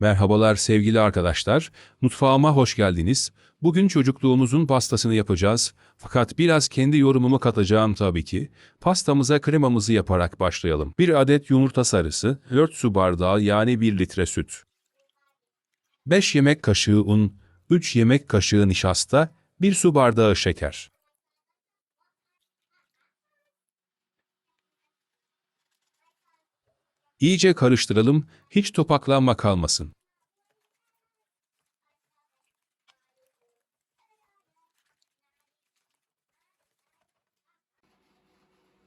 Merhabalar sevgili arkadaşlar, mutfağıma hoş geldiniz. Bugün çocukluğumuzun pastasını yapacağız. Fakat biraz kendi yorumumu katacağım tabii ki. Pastamıza kremamızı yaparak başlayalım. 1 adet yumurta sarısı, 4 su bardağı yani 1 litre süt. 5 yemek kaşığı un, 3 yemek kaşığı nişasta, 1 su bardağı şeker. İyice karıştıralım, hiç topaklanma kalmasın.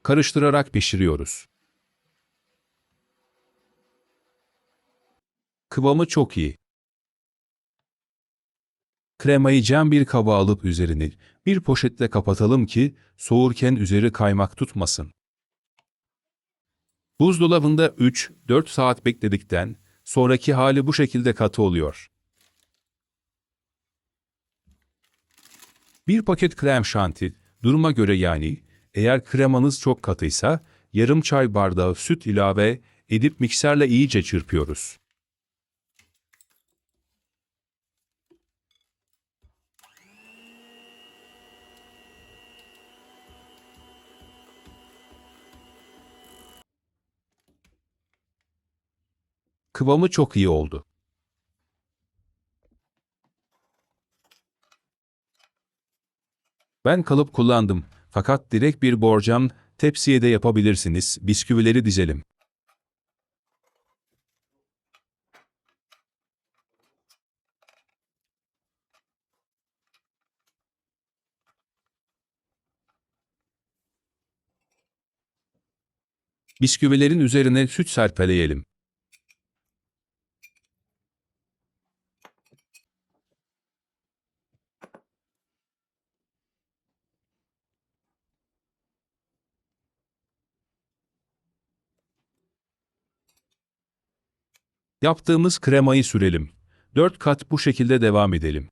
Karıştırarak pişiriyoruz. Kıvamı çok iyi. Kremayı cam bir kaba alıp üzerini bir poşetle kapatalım ki soğurken üzeri kaymak tutmasın. Buzdolabında 3-4 saat bekledikten sonraki hali bu şekilde katı oluyor. Bir paket krem şanti, duruma göre yani, eğer kremanız çok katıysa yarım çay bardağı süt ilave edip mikserle iyice çırpıyoruz. Kıvamı çok iyi oldu. Ben kalıp kullandım. Fakat direkt bir borcam tepsiye de yapabilirsiniz. Bisküvileri dizelim. Bisküvilerin üzerine süt serpeleyelim. Yaptığımız kremayı sürelim. 4 kat bu şekilde devam edelim.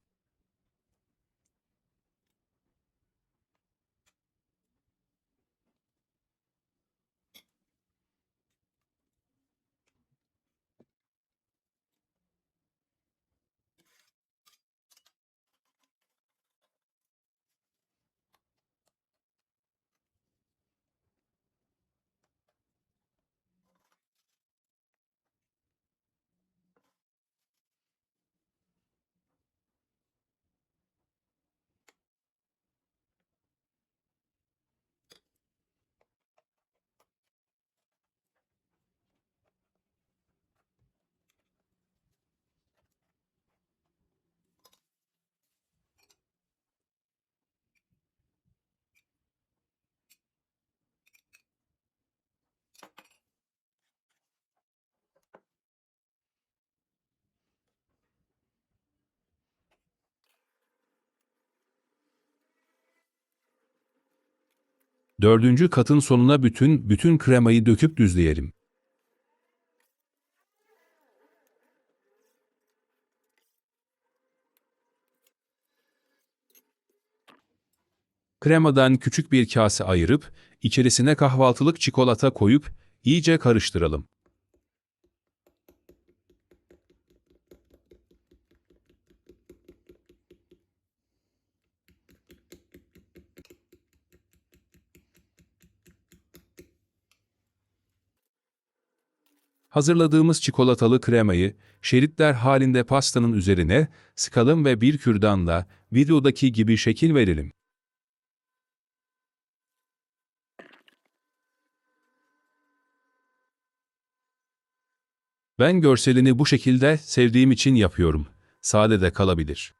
Dördüncü katın sonuna bütün bütün kremayı döküp düzleyelim. Kremadan küçük bir kase ayırıp içerisine kahvaltılık çikolata koyup iyice karıştıralım. Hazırladığımız çikolatalı kremayı şeritler halinde pastanın üzerine sıkalım ve bir kürdanla videodaki gibi şekil verelim. Ben görselini bu şekilde sevdiğim için yapıyorum. Sade de kalabilir.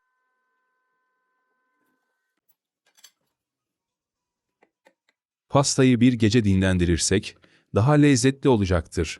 Pastayı bir gece dinlendirirsek daha lezzetli olacaktır.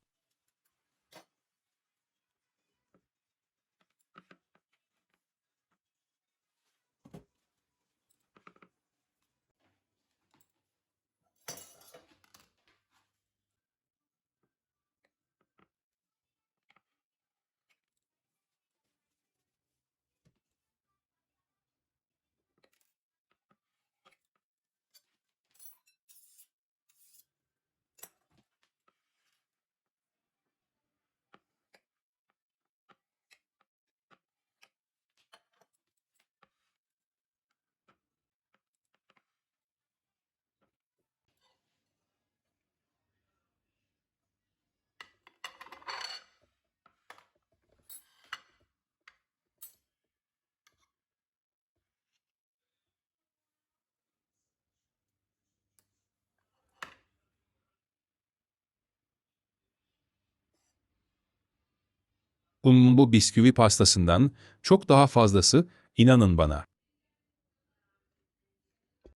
Bunun bu bisküvi pastasından çok daha fazlası, inanın bana.